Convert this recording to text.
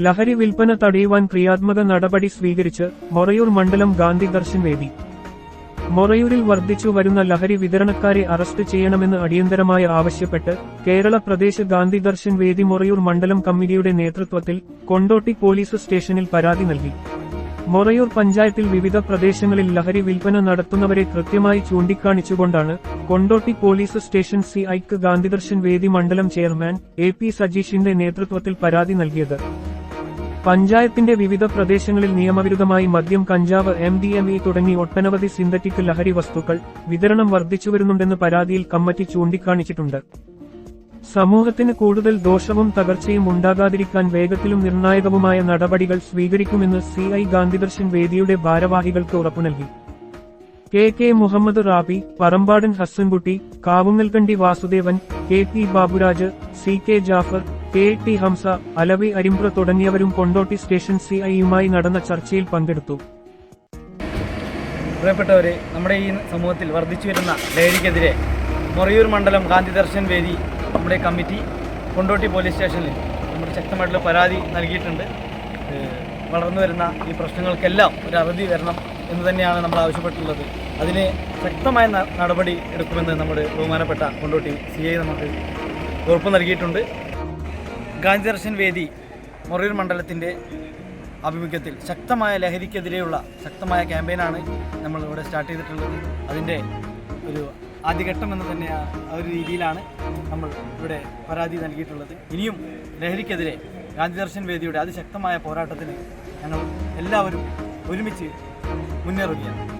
ലഹരി വിൽപ്പന തടയുവാൻ ക്രിയാത്മക നടപടി സ്വീകരിച്ച് മൊറയൂർ മണ്ഡലം ഗാന്ധി ദർശൻ വേദി. മൊറയൂരിൽ വർദ്ധിച്ചു വരുന്ന ലഹരി വിതരണക്കാരെ അറസ്റ്റ് ചെയ്യണമെന്ന് അടിയന്തരമായി ആവശ്യപ്പെട്ട് കേരള പ്രദേശ് ഗാന്ധി ദർശൻ വേദി മൊറയൂർ മണ്ഡലം കമ്മിറ്റിയുടെ നേതൃത്വത്തിൽ കൊണ്ടോട്ടി പോലീസ് സ്റ്റേഷനിൽ പരാതി നൽകി. മൊറയൂർ പഞ്ചായത്തിൽ വിവിധ പ്രദേശങ്ങളിൽ ലഹരി വിൽപ്പന നടത്തുന്നവരെ കൃത്യമായി ചൂണ്ടിക്കാണിച്ചുകൊണ്ടാണ് കൊണ്ടോട്ടി പോലീസ് സ്റ്റേഷൻ സി ഐക്ക് ഗാന്ധിദർശൻ വേദി മണ്ഡലം ചെയർമാൻ എ പി സജീഷിന്റെ നേതൃത്വത്തിൽ പരാതി നൽകിയത്. പഞ്ചായത്തിന്റെ വിവിധ പ്രദേശങ്ങളിൽ നിയമവിരുദ്ധമായി മദ്യം കഞ്ചാവ് എം ഡി എം ഇ തുടങ്ങി ഒട്ടനവധി സിന്തറ്റിക് ലഹരി വസ്തുക്കൾ വിതരണം വർദ്ധിച്ചുവരുന്നുണ്ടെന്ന് പരാതിയിൽ കമ്മിറ്റി ചൂണ്ടിക്കാണിച്ചിട്ടുണ്ട്. സമൂഹത്തിന് കൂടുതൽ ദോഷവും തകർച്ചയും ഉണ്ടാകാതിരിക്കാൻ വേഗത്തിലും നിർണായകവുമായ നടപടികൾ സ്വീകരിക്കുമെന്ന് സി ഐ ഗാന്ധിദർശൻ വേദിയുടെ ഭാരവാഹികൾക്ക് ഉറപ്പു നൽകി. K K Muhammad Rabi Parambadan Hassankutty Kavungalkandi Vasudevan K P Baburaj C K Jafar K. T. Hamsa Alavi Arimbra തുടങ്ങിയവരും കൊണ്ടോട്ടി സ്റ്റേഷൻ സി. ഐയുമായി നടന്ന ചർച്ചയിൽ പങ്കെടുത്തു. പ്രിയപ്പെട്ടവരെ നമ്മുടെ ഈ സമൂഹത്തിൽ വർദ്ധിച്ചു വരുന്ന ലഹരിക്കെതിരെ മൊറയൂർ മണ്ഡലം ഗാന്ധി ദർശൻ വേദി നമ്മുടെ കമ്മിറ്റി കൊണ്ടോട്ടി പോലീസ് സ്റ്റേഷനിൽ നമ്മുടെ ശക്തമായിട്ടുള്ള പരാതി നൽകിയിട്ടുണ്ട്. വളർന്നു വരുന്ന ഈ പ്രശ്നങ്ങൾക്കെല്ലാം ഒരു അറുതി വരണം എന്ന് തന്നെയാണ് നമ്മൾ ആവശ്യപ്പെട്ടിട്ടുള്ളത്. അതിന് ശക്തമായ നടപടി എടുക്കുമെന്ന് നമ്മുടെ ബഹുമാനപ്പെട്ട കൊണ്ടോട്ടി സി. ഐ. നമുക്ക് ഉറപ്പ് നൽകിയിട്ടുണ്ട്. ഗാന്ധി ദർശൻ വേദി മൊറീർ മണ്ഡലത്തിന്റെ ആഭിമുഖ്യത്തിൽ ശക്തമായ ലഹരിക്കെതിരെയുള്ള ശക്തമായ ക്യാമ്പയിനാണ് നമ്മൾ ഇവിടെ സ്റ്റാർട്ട് ചെയ്തിട്ടുള്ളത്. അതിന്റെ ഒരു ആദ്യഘട്ടം എന്ന് തന്നെ ആ ഒരു രീതിയിലാണ് നമ്മൾ ഇവിടെ പരാതി നൽകിയിട്ടുള്ളത്. ഇനിയും ലഹരിക്കെതിരെ ഗാന്ധി ദർശൻ വേദിയുടെ അതിശക്തമായ പോരാട്ടത്തിന് ഞങ്ങൾ എല്ലാവരും ഒരുമിച്ച് മുന്നേറുകയാണ്.